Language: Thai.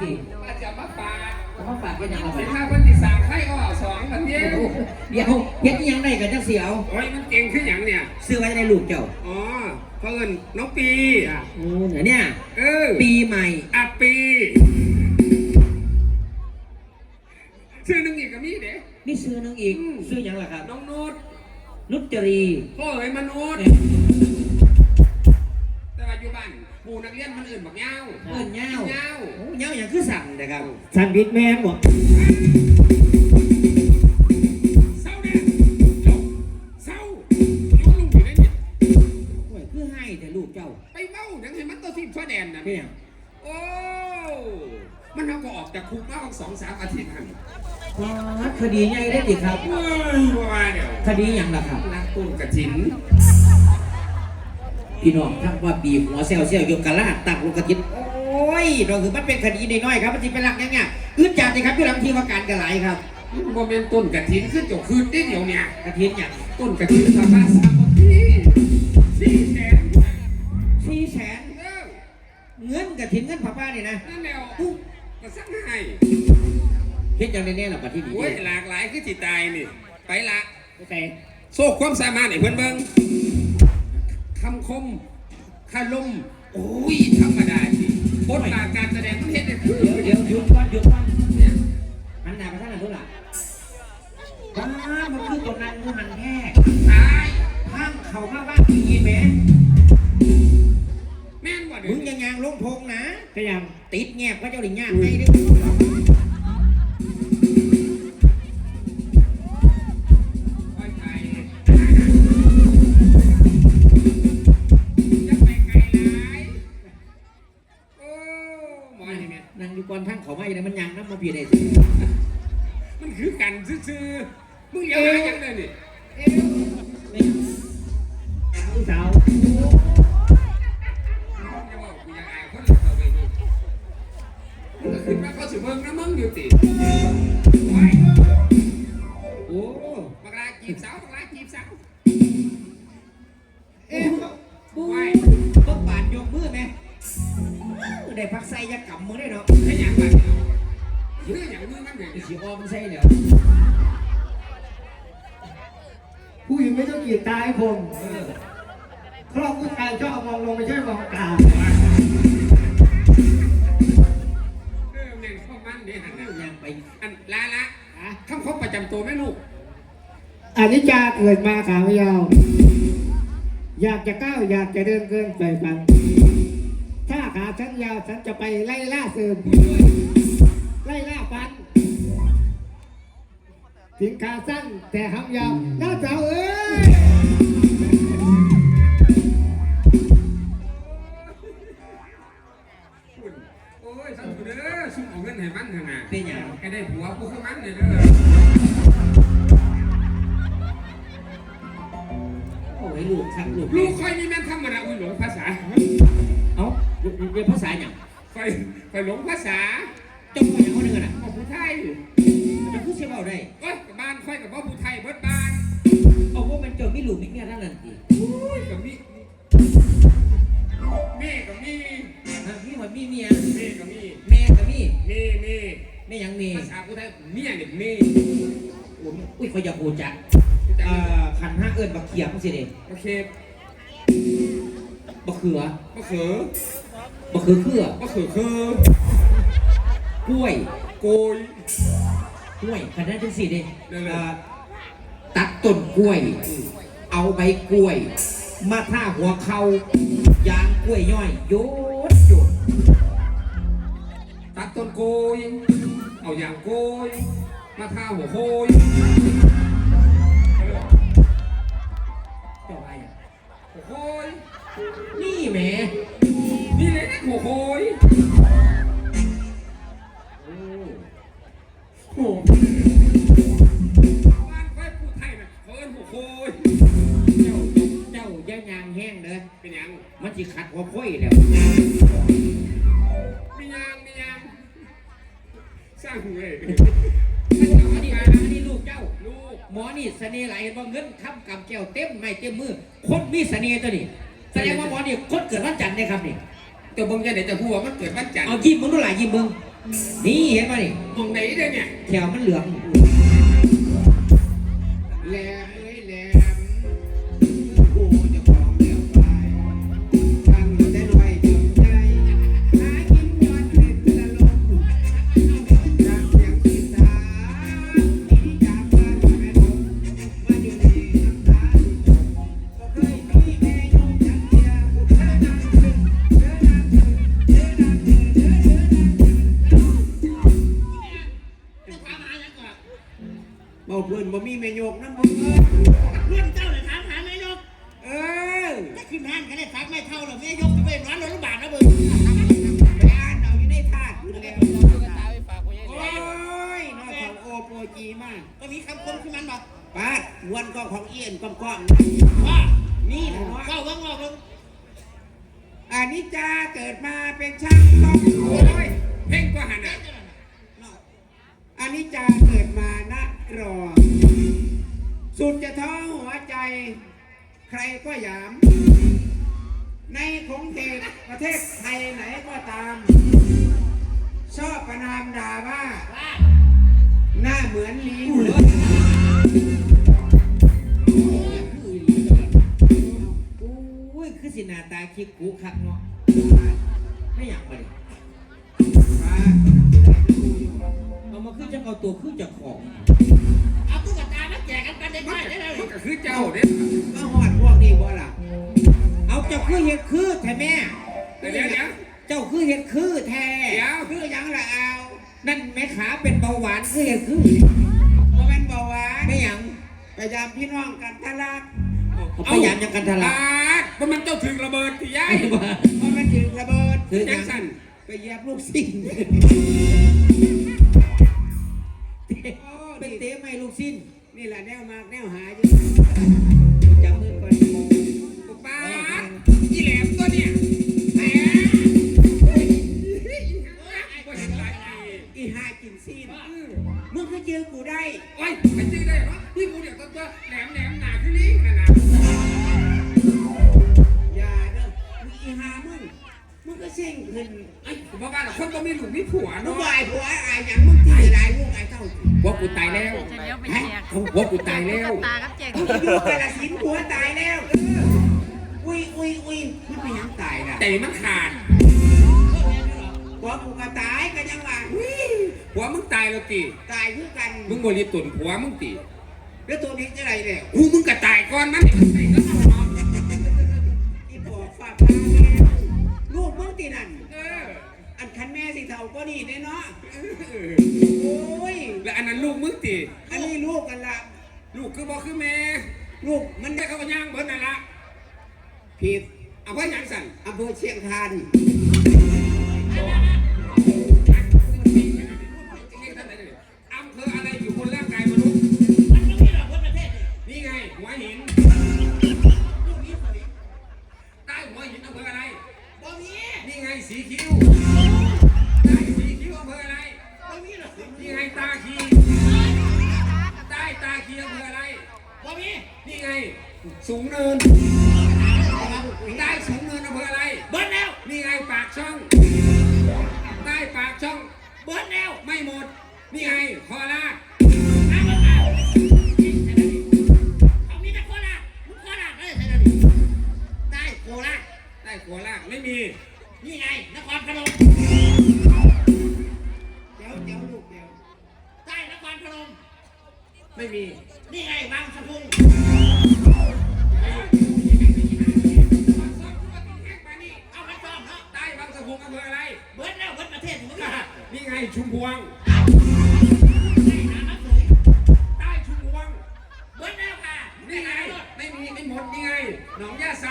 จีมาจะมาฝากเอามาฝากกันยังเอาไปสิบห้าพันที่สามไข่อ้อสองพันเดียวเดี๋ยวเฮ็ดอิหยังได้กันจังเสียวโอ้ยมันเก่งขึ้นอย่างเนี่ย ซื้อไว้ในลูกเจ้าอ๋อเพิ่นน้องปีอะโอ้เดี๋ยวเนี่ย เออปีใหม่อะปีชื่อหนึงอีกก็มีเด้นี่ซื้อนึงอีกอืมซื้อหยังล่ะครับน้องนุชนุจรีพ่อเอ๋ยมนุษย์เนี่ยแต่ว่า อยู่บ้านหมู่นักเรียนมันอื่นบักเงาเอิ้นเหย้าเงาโอ้เหย้าอย่างคือสั่งนะครับสันบิดแม่นบ่เศร้าเนี่ยจบเศร้ายุลุงอยู่ในนี้โอ้ยคือให้แต่ลูกเจ้า ไปเมาอย่างให้มันตัวทีมช่วยแดนนะเป็นหยังโอ้มันเอาก็ออกจากคุกมาสองสามอาทิตย์หันอ๋อคดีใหญ่ได้ติครับเฮ้ยว่าเดี๋ยวคดีหยังล่ะครับนักตุ้นกระถิน พี่น้องทั้งว่าบีบหัวเซลเซลโยกกะลาดตักลูกกระตินโอ้ยเราคือมันเป็นคดีน้อยๆครับมันจะเป็นหลักยังไงอึดจัดเลยครับอยู่หลังทีว่าการกระไรครับโมเมนต์ต้นกระถินขึ้นจกคืนได้เดี๋ยวเนี่ยกระเทียนอย่างต้นกระถินสามารถสามพี่สี่แสนสี่แสนเออเงินกระถินเงินพ่อป้านี่นะนั่นแล้วก็สั่งให้เฮ็ดอย่างแน่ๆล่ะปัจจุบันโอ้ยหลากหลายคือจิตตายนี่ไปละแต่โซ่ความสามารถไอ้เพื่อนเบิ้ง คำคมคาลมโอ้ยธรรมดาสิบทบาทการแสดงมันเห็นได้คือเดี๋ยวเดี๋ยวหยุดก่อนหยุดก่อนเนี่ยหันหน้าไปทางนั้นดูล่ะว้ามันคือตัวนั้นคือมันแท้ตายห้างเขามาบ้านพี่แหม่แม่นว่าเดี๋มึยวงนี้ยังยางลงพงนะก็ยังติดแงบพระเจ้าหลิงยากให้เด้อ พี่ได้มันคือกันซื่อๆมึงอย่าหาอย่างเลยนี่ผู้สาวอย่าบอกกูอยากอายคนอื่นเขาไปนี่มึงก็ขึ้นมาเขาสิเบิ่งนะมึงอยู่ติไว้โอ้บักลาจีบสาวบักลาจีบสาวเอ๊ะปุ้ยต้นบาดยกมือไหมได้พักใส่ยากำมือได้เนาะแค่หยังบัด เดียวคือหยังมึงมันเนี่ยสีออมใส่เดี๋ยวผู้หญิงไม่ต้องกรีดตายผมเออครอบผู้ชายชอบมองลงไม่ใช่มองตาเออเน่นเข้ามันเนี่ยหันน่ะยังไปอันลาละคำคบประจำตัวไหมลูกอันนี้จาเกิดมาขายาวอยากจะก้าวอยากจะเดินเกินไปฟังถ้าขาฉันยาวฉันจะไปไล่ล่าเสริม ถึงขาสั้นแต่หำยาวน้าสาวเอ้ยคุณโอ้ยสั่งกูเด้อซุ่มเอาเงินให้มันเถอะนะเป็นหยัง ให้ได้ผัวกูคือมันเนี่ยเด้อโอ้ยลูกครับลูกลูกค่อยนี่แม่นธรรมดาอุ้ยหลงภาษาเอ้าเรียนภาษาอย่างค่อยค่อยหลงภาษาเจ้าพ่ออย่างเขาเดินอะบอกผู้ไทยจะพูดเสียเบาได้ โอ้ยบ้านค่อยกับว่าผู้ไทยเบิดบ้านเอาว่ามันเจอไม่ลูกไม่เงี้ยทั้งนั้นสิโอ้ยกับมีแม่กับมีฮะมีหมดมีเมียแม่กับมีแม่กับมีแม่แม่แม่ยังมีภาษาผู้ไทยเมียเนี่ยแม่โอ้ยอุ้ยเขาอยากพูดจักจะเอ่อขันห้าเอิญบักเขียบสิเด็โอเคบักเขือมะเขือบักเขือเขือมะเขือคือกล้วยโกย กล้วยขันห้าจังสี่เด็เร็วๆเอ่อตัดต้นกล้วย เอาใบกล้วย มาท่าหัวเขายางกล้วยย่อยโยดโยดตัดต้นโกยเอาอย่างโกยมาท่าหัวโคยเจ้าอะไรอะหัวโคยนี่แหมนี่เลยนะหัวโคย โคยเจ้าเจ้าย่างยางแห้งเด้อเป็นหยังมันสิขัดหัวค่อยแล้วมียางมียางสร้างเลยอันนี้อันนี้ลูกเจ้า ลูกหมอนี่เสน่ห์ไหลายเห็นว่าเงินทำกำแก้วเต็มไม่เต็มมือคนมีเสน่ห์ตัวนี้แสดงว่าหมอนี่คนเกิดวันจันทร์เนี่ยครับนี่ แต่เบิ่งจะไหนจะหัวมันเกิดวันจันทร์เอายิ้มมึงดูหลายยิ้มมึงนี่เห็นป่ะนี่มองไหนเด้อเนี่ยแถวมันเหลืองแหล เบาเพื่อนบ่มีแม่ยกน้ำบ่เพื่อนเรื่องเจ้าเลยถามหาแม่ยกเออถ้าขึ้นห้างกันได้ทักไม่เท่าหรอกแม่ยกจะไปร้านรถบาทนะเบิ่งไปอ่านเอาอยู่ในธาตุอยู่แล้วโอ้ยน้อยของโอโปจีมากก็มีคำคมขึ้นมันบอกปาดวันก็ของเอียนก้อมก้อมว่านี่นะเนาะเว้าเบิ่งเว้าเบิ่งอานิจจาเกิดมาเป็นช่างต้องโอ้ยเพ่งก็หันอะอานิจจาเกิดมานั กรอ สุดจะท้อหัวใจ ใครก็หยาม ในของเขตประเทศไทยไหนก็ตาม ชอบประนามด่าว่า หน้าเหมือนลิงอุ้ยคือสินาตาคิกกูคักเนาะไม่อยากมา เอามาขึ้นจะเอาตัวขึ้นจากของเอาตุ๊กตามาแจกกันกันได้ไหมได้เลยมันก็คือเจ้าเด้มาหอดพวกนี้บ่ล่ะ เอาเจ้าคือเห็ดคือแท้แม่เดี๋ยวเดี๋ยวเดี๋ยวเจ้าคือเห็ดคือแท้เดี๋ยวคือหยังละเอานั่นแม่ขาเป็นเบาหวานคือเห็ดคือบ่แม่นเบาหวานไม่หยังพยายามพี่น้องกันทะลักเขาพยายามยังกันทะปลักาดเพราะมันเจ้าถึงระเบิดที่ย้ายไอ้บ้าเพราะมันถึงระเบิดคือหจัยังงสันไปเหยียบลูกสิ่ง เป็นเตะไม่ลูกสิ้น นี่แหละแนวมากแนวหายจับมือก่อนปาอีแหลมตัวเนี่ยแหมก็เห็นหลายทีอีหากินซีนมึงก็เจอกูได้โอ้ยไปจื้อได้เหรอพี่กูเดี๋ยวตัวแหลมแหลมหนาขึ้นนี่ขนาอย่าเด้อมึงอีหามึงมึงก็เส้งขึ้นไอ้ผมบอกว่าคนก็มีลูกมีผัวเนาะบ่ายผัวอายยังมึงที่จะได้ ลูกไอ้เจ้าว่ากูตายแล้วจะเลี้ยวไปแจกว่ากูตายแล้ว ตากับแจกมึงอยู่กาลสินธุ์ผัวตายแล้วเอออุ้ยอุ้ยอุ้ยมันเป็นหยังตายน่ะแต่มันขาดผัวกูก็ตายก็ยังว่าอุ้ยผัวมึงตายแล้วตีตายคือกันมึงบริตุนผัวมึงตีแล้วตัวนี้จะไรเนี่ยกูมึงก็ตายก่อนมันนี่มันใส่ก็ต้องนอนอีปอบฝากพาแม่ลูกมึงตีนั่น เออ อันคันแม่สิเท่าก็นี่เด้เนาะโอ้ย แล้วอันนั้นลูกมึงตีอันนี้ลูกกันละลูกคือบอกคือแม่ลูกมันได้เขาก็ย่างเบิดนั่นละผิด เอาไว้หยังสั่นอำเภอเชียงคาน นี่ไง สูงเนิน ใต้สูงเนินอำเภออะไร เบิดแล้ว นี่ไงปากช่อง ใต้ปากช่อง เบิดแล้วไม่หมด นี่ไงโคราชเอาเบิดเอาเขามีแต่โคราชมึงโคราชได้ใช่ไหมนี่ได้โคราชใต้โคราชไม่มี นี่ไงนครพนม ใต้บางสะพุงอำเภออะไร เบิดแล้วเบิดประเทศมึงนี่ไงชุมพวงได้น้ำมาสวยใต้ชุมพวง เบิดแล้วค่ะนี่ไงรถไม่มีไม่หมดนี่ไง หนองย่าไซ